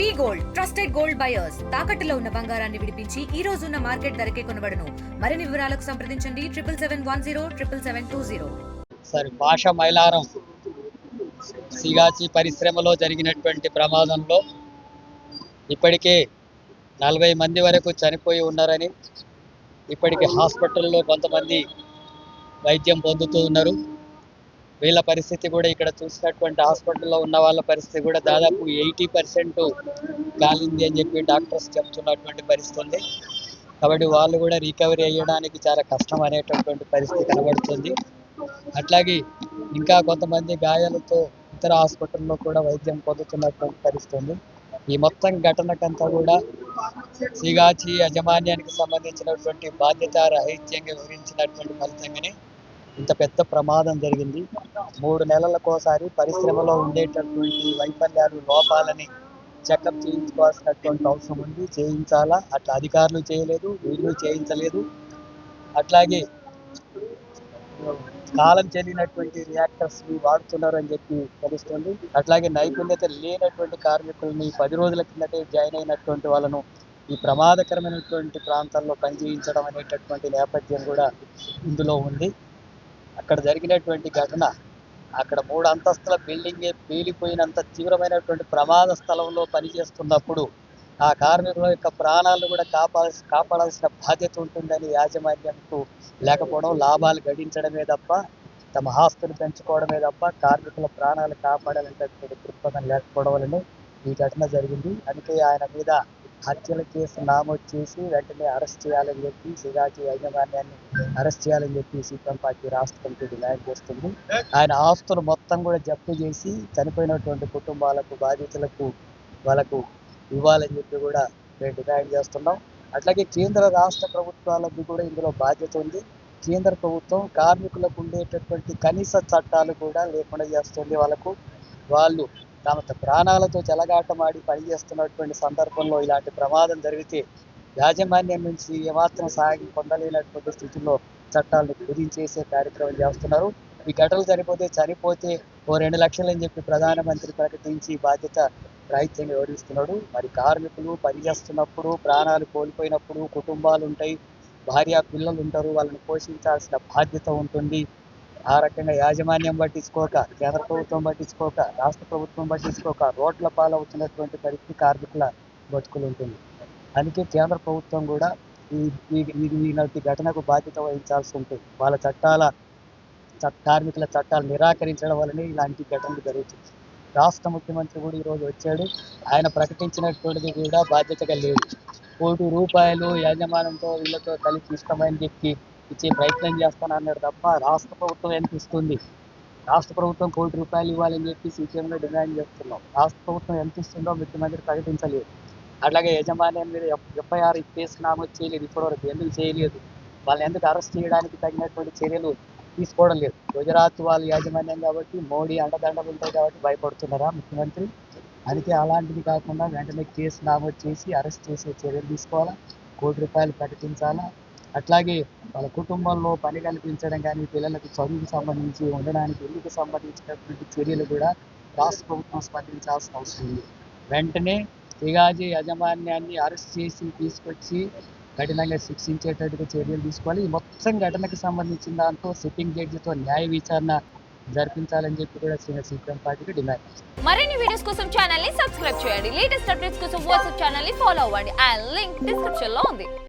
We gold trusted gold buyers తాకట్టులో ఉన్న బంగారాన్ని విడిపించి ఈ రోజు ఉన్న మార్కెట్ ధరకే కొనబడను. మరిన్ని వివరాలకు సంప్రదించండి triple seven one zero triple seven two zero. సరే భాష మైలారం సిగాచి పరిశ్రమలో జరిగినటువంటి ప్రమాదంలో ఇప్పటికే నలభై మంది వరకు చనిపోయి ఉన్నారని ఇప్పటికే హాస్పిటల్లో కొంతమంది వైద్యం పొందుతూ ఉన్నారు. వీళ్ళ పరిస్థితి కూడా ఇక్కడ చూసినటువంటి హాస్పిటల్లో ఉన్న వాళ్ళ పరిస్థితి కూడా దాదాపు ఎయిటీ పర్సెంట్ కాలింది అని చెప్పి డాక్టర్స్ చెప్తున్నటువంటి పరిస్థితి ఉంది. కాబట్టి వాళ్ళు కూడా రికవరీ అయ్యడానికి చాలా కష్టం అనేటటువంటి పరిస్థితి కనబడుతుంది. అట్లాగే ఇంకా కొంతమంది గాయాలతో ఇతర హాస్పిటల్లో కూడా వైద్యం పొందుతున్నటువంటి పరిస్థితి ఉంది. ఈ మొత్తం ఘటనకంతా కూడా సిగాచి యాజమాన్యానికి సంబంధించినటువంటి బాధ్యత రహిత్యంగా వివరించినటువంటి ఫలితంగానే ఇంత పెద్ద ప్రమాదం జరిగింది. మూడు నెలలకోసారి పరిశ్రమలో ఉండేటటువంటి వైఫల్యాలు లోపాలని చెకప్ చేయించుకోవాల్సినటువంటి అవసరం ఉంది. చేయించాలా? అట్లా అధికారులు చేయలేదు వీళ్ళు చేయించలేదు. అట్లాగే కాలం చెల్లినటువంటి రియాక్టర్స్ వాడుతున్నారని చెప్పి తెలుస్తుంది. అట్లాగే నైపుణ్యత లేనటువంటి కార్మికులని పది రోజుల కిందటే జాయిన్ అయినటువంటి వాళ్ళను ఈ ప్రమాదకరమైనటువంటి ప్రాంతాల్లో పనిచేయించడం అనేటటువంటి నేపథ్యం కూడా ఇందులో ఉంది. అక్కడ జరిగినటువంటి ఘటన అక్కడ మూడు అంతస్తుల బిల్డింగే పేలిపోయినంత తీవ్రమైనటువంటి ప్రమాద స్థలంలో పనిచేస్తున్నప్పుడు ఆ కార్మికుల యొక్క ప్రాణాలను కూడా కాపాడాల్సి కాపాడాల్సిన బాధ్యత ఉంటుందని యాజమాన్యంకు లేకపోవడం లాభాలు గడించడమే తప్ప తమ ఆస్తులు పెంచుకోవడమే తప్ప కార్మికుల ప్రాణాలు కాపాడాలంటే దృక్పథం లేకపోవడం వల్లనే ఈ ఘటన జరిగింది. అందుకే ఆయన మీద హత్యల కేసు నామోదు చేసి వెంటనే అరెస్ట్ చేయాలని చెప్పి సిరాజీ యాజమాన్యాన్ని అరెస్ట్ చేయాలని చెప్పి సీపీఎం పార్టీ రాష్ట్ర కమిటీ డిమాండ్ చేస్తుంది. ఆయన ఆస్తులు మొత్తం కూడా జప్తు చేసి చనిపోయినటువంటి కుటుంబాలకు బాధితులకు వాళ్ళకు ఇవ్వాలని చెప్పి కూడా మేము డిమాండ్ చేస్తున్నాం. అట్లాగే కేంద్ర రాష్ట్ర ప్రభుత్వాలకు కూడా ఇందులో బాధ్యత ఉంది. కేంద్ర ప్రభుత్వం కార్మికులకు ఉండేటటువంటి కనీస చట్టాలు కూడా లేకుండా చేస్తుంది వాళ్ళకు. వాళ్ళు తమ ప్రాణాలతో చెలగాటమాడి పనిచేస్తున్నటువంటి సందర్భంలో ఇలాంటి ప్రమాదం జరిగితే యాజమాన్యం నుంచి ఏమాత్రం సహాయం పొందలేనటువంటి స్థితిలో చట్టాలను కుదించేసే కార్యక్రమం చేస్తున్నారు. ఈ ఘటనలు చనిపోతే చనిపోతే ఓ రెండు లక్షలు అని చెప్పి ప్రధానమంత్రి ప్రకటించి బాధ్యత రాహిత్యంగా వివరిస్తున్నాడు. మరి కార్మికులు పనిచేస్తున్నప్పుడు ప్రాణాలు కోల్పోయినప్పుడు కుటుంబాలు ఉంటాయి భార్య పిల్లలు ఉంటారు వాళ్ళని పోషించాల్సిన బాధ్యత ఉంటుంది. ఆ రకంగా యాజమాన్యం పట్టించుకోక కేంద్ర ప్రభుత్వం పట్టించుకోక రాష్ట్ర ప్రభుత్వం పట్టించుకోక రోడ్ల పాలవుతున్నటువంటి పరిస్థితి కార్మికుల బతుకులు ఉంటుంది. అందుకే కేంద్ర ప్రభుత్వం కూడా ఈ ఈనాటి ఘటనకు బాధ్యత వహించాల్సి ఉంటుంది. వాళ్ళ చట్టాల కార్మికుల చట్టాలు నిరాకరించడం వల్లనే ఇలాంటి ఘటనలు జరుగుతుంది. రాష్ట్ర ముఖ్యమంత్రి కూడా ఈరోజు వచ్చాడు. ఆయన ప్రకటించినటువంటిది కూడా బాధ్యతగా లేదు. కోటి రూపాయలు యాజమాన్యంతో వీళ్ళతో కలిసి ఇష్టమని చెప్పి ఇచ్చే ప్రయత్నం చేస్తాను అన్నారు తప్ప రాష్ట్ర ప్రభుత్వం ఎంత ఇస్తుంది? రాష్ట్ర ప్రభుత్వం కోటి రూపాయలు ఇవ్వాలని చెప్పి సీఎంలో డిమాండ్ చేస్తున్నాం. రాష్ట్ర ప్రభుత్వం ఎంత ఇస్తుందో ముఖ్యమంత్రి ప్రకటించలేదు. అట్లాగే యజమాన్యం మీద ఎఫ్ఐఆర్ కేసు నామోదు చేయలేదు ఇప్పటివరకు. ఎందుకు చేయలేదు? వాళ్ళని ఎందుకు అరెస్ట్ చేయడానికి తగినటువంటి చర్యలు తీసుకోవడం లేదు. గుజరాత్ వాళ్ళ యాజమాన్యం కాబట్టి మోడీ అండదండలు ఉంటాయి కాబట్టి భయపడుతున్నారా ముఖ్యమంత్రి? అందుకే అలాంటిది కాకుండా వెంటనే కేసు నామోదు చేసి అరెస్ట్ చేసే చర్యలు తీసుకోవాలా? కోటి రూపాయలు ప్రకటించాలా? అట్లాగే వాళ్ళ కుటుంబంలో పని కల్పించడం కానీ పిల్లలకు చదువుకు సంబంధించి ఉండడానికి ఇల్లుకు సంబంధించినటువంటి చర్యలు కూడా రాష్ట్ర ప్రభుత్వం స్పందించాల్సిన అవసరం ఉంది. వెంటనే తిగాజీ యాజమాన్యాన్ని అరెస్ట్ చేసి తీసుకొచ్చి కఠినంగా శిక్షించేటట్టుగా చర్యలు తీసుకోవాలి. ఈ మొత్తం ఘటనకు సంబంధించిన దాంతో సిట్టింగ్ జడ్జితో న్యాయ విచారణ జరిపించాలని చెప్పి కూడా సీపీఎం పార్టీకి డిమాండ్ మరిన్ని వీడియోస్ కోసం ఛానల్ని సబ్స్క్రైబ్ చేయండి. లేటెస్ట్ అప్డేట్స్ కోసం వాట్సాప్ ఛానల్ని ఫాలో అవ్వండి. ఆ లింక్ డిస్క్రిప్షన్లో ఉంది.